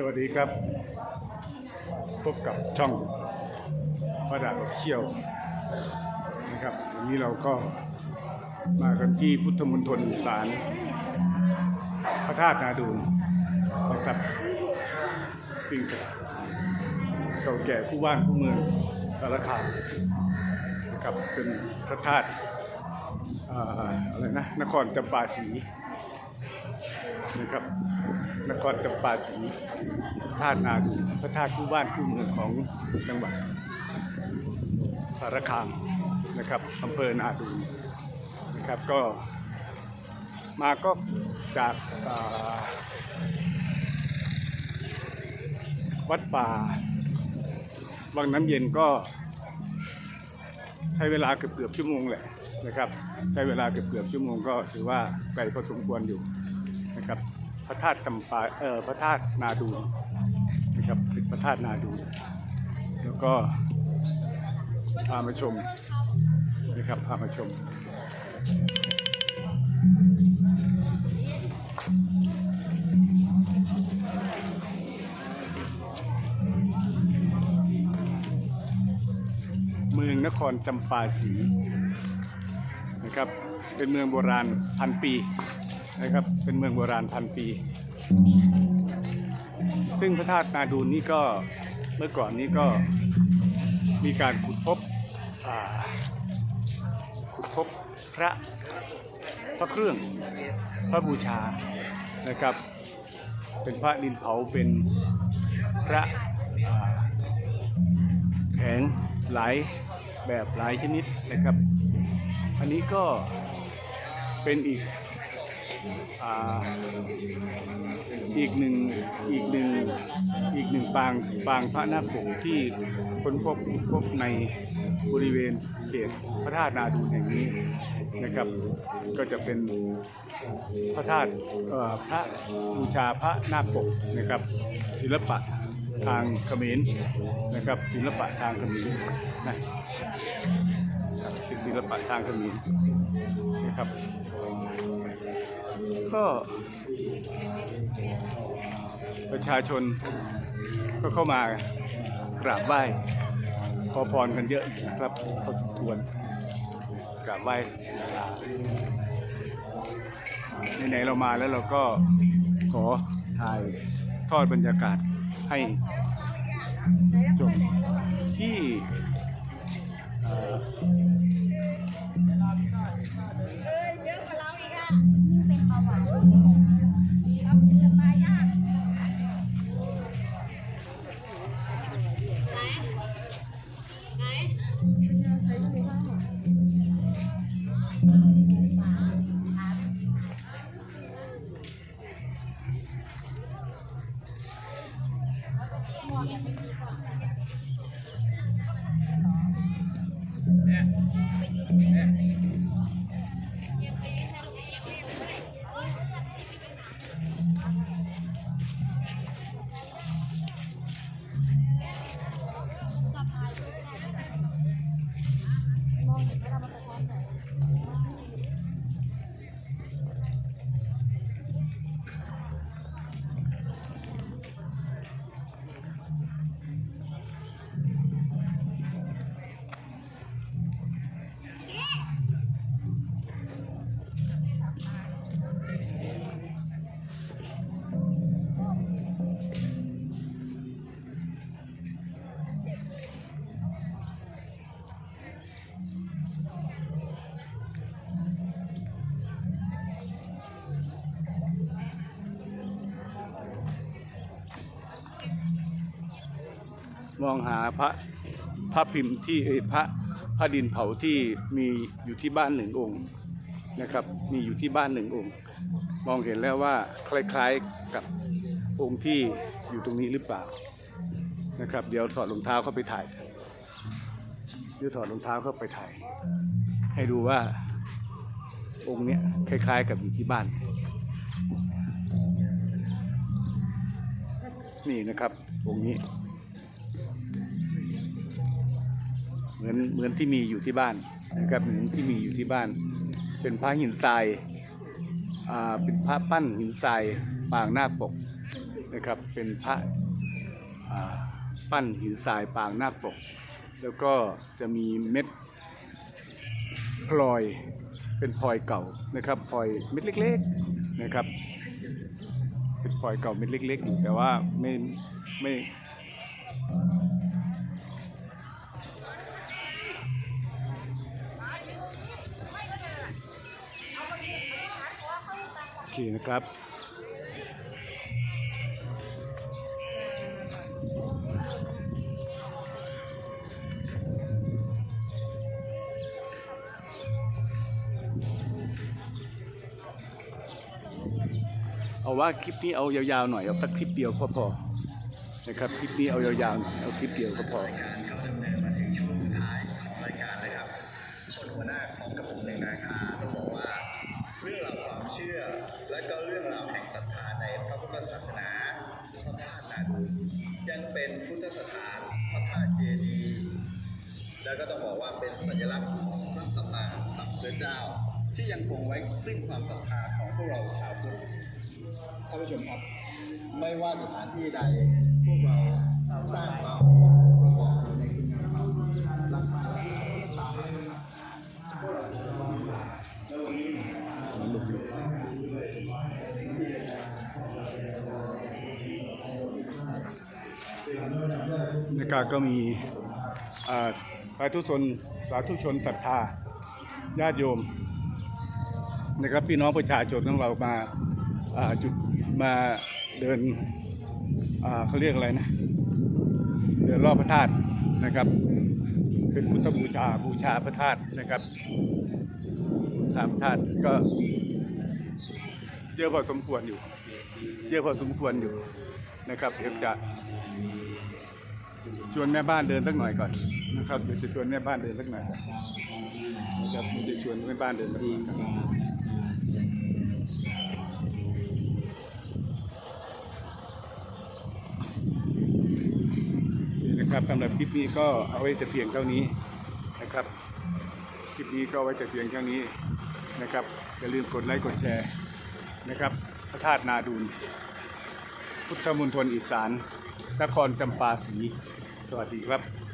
สวัสดีครับ พบกับช่องพระดาบเชี่ยวนะครับวันนี้เราก็มากันที่พุทธมณฑลสารพระธาตุนาดูนนะครับซึ่งเก่าแก่คู่บ้านคู่เมืองสารคามนะครับเป็นพระธาตุออะไรนะนครจำปาสีนะครับ นครจำปาสีธาตุนาดูพระธาตุคู่บ้านคู่เมืองของจังหวัดสารคามนะครับอำเภอนาดูนะครับก็มาก็จากวัดป่าวังน้ำเย็นก็ใช้เวลาเกือบเกือบๆชั่วโมงแหละนะครับ ใช้เวลาเกือบเกือบๆชั่วโมงก็ถือว่าไกลพอสมควรอยู่นะครับ พระธาตุจำปาเอ่อพระธาตุนาดูนนะครับเป็นพระธาตุนาดูนแล้วก็พามาชมนะครับพามาชมเมืองนครจำปาสีนะครับเป็นเมืองโบราณพันปี นะครับ เป็นเมืองโบราณพันปี ซึ่งพระธาตุนาดูนนี่ก็เมื่อก่อนนี้ก็มีการขุดพบขุดพบพระพระเครื่องพระบูชานะครับ เป็นพระดินเผาเป็นพระแผงหลายแบบหลายชนิดนะครับ อันนี้ก็เป็นอีก อีกหนึ่งอีกหนึ่งอีกหนึ่งปางปางพระนาคปกที่ค้นพบพบในบริเวณเขตพระธาตุนาดูนแห่งนี้นะครับ ก็จะเป็นพระธาตุพระบูชาพระนาคปกนะครับ ศิลปะทางเขมรนะครับศิลปะทางเขมรนะศิลปะทางเขมรนะครับ ก็ประชาชนก็เข้ามากราบไหว้ขอพรกันเยอะนะครับพอสมควรกราบไหว้ไหนๆเรามาแล้วเราก็ขอถ่ายทอดบรรยากาศให้ชมที่ เนี่ยเนี่ย มองหาพระพระพิมพ์ที่พระพระดินเผาที่มีอยู่ที่บ้านหนึ่งองค์นะครับ มีอยู่ที่บ้านหนึ่งองค์ มองเห็นแล้วว่าคล้ายๆกับองค์ที่อยู่ตรงนี้หรือเปล่านะครับ เดี๋ยวถอดรองเท้าเข้าไปถ่ายเดี๋ยวถอดรองเท้าเข้าไปถ่าย ให้ดูว่าองค์เนี้ยคล้ายๆ กับอยู่ที่บ้าน นี่นะครับองค์นี้ มือนเหมือนที่มีอยู่ที่บ้านนะครับเหมือนที่มีอยู่ที่บ้าน เป็นพระหินทรายอ่าเป็นพระปั้นหินทรายปางนาคปกนะครับ เป็นพระอ่าปั้นหินทรายปางนาคปก แล้วก็จะมีเม็ดพลอยเป็นพลอยเก่านะครับพลอยเม็ดเล็กๆนะครับเป็นพลอยเก่าเม็ดเล็ก ๆ อยู่แต่ว่าไม่ไม่ โอเคนะครับเอาว่าคลิปนี้เอายาวๆหน่อยเอาสักคลิปเดียวก็พอนะครับคลิปนี้เอายาวๆหน่อยเอาคลิปเดียวก็พอ เป็นพุทธสถานพระธาตุเจดีย์แล้วก็ต้องบอกว่าเป็นสัญลักษณ์ของพระสัมมาสัมพุทธเจ้า ที่ยังคงไว้ซึ่งความศรัทธาของพวกเราชาวพุทธท่านผู้ชมครับ ไม่ว่าสถานที่ใด พวกเราสร้างความประกอบในคุณงา กาก็มีอ่าสาธุชนสาธุชนศรัทธาญาติโยมนะครับพี่น้องประชาชนของเรามาจุดมาเดินเขาเรียกอะไรนะ เดินรอบพระธาตุนะครับเป็นพุทธบูชาบูชาพระธาตุนะครับบูชาพระธาตุก็เยอะพอสมควรอยู่เยอะพอสมควรอยู่นะครับเดี๋ยวจะ ชวนแม่บ้านเดินสักหน่อยก่อนนะครับเดี๋ยวจะชวนแม่บ้านเดินสักหน่อยนะครับเดี๋ยวจะชวนแม่บ้านเดินสักหน่อยก่อนนี่นะครับสำหรับคลิปนี้ก็เอาไว้แต่เพียงเท่านี้นะครับคลิปนี้ก็เอาไว้แต่เพียงเท่านี้นะครับอย่าลืมกดไลค์กดแชร์นะครับพระธาตุนาดูลพุทธมณฑลอีสานนครจำปาสี สวัสดีครับ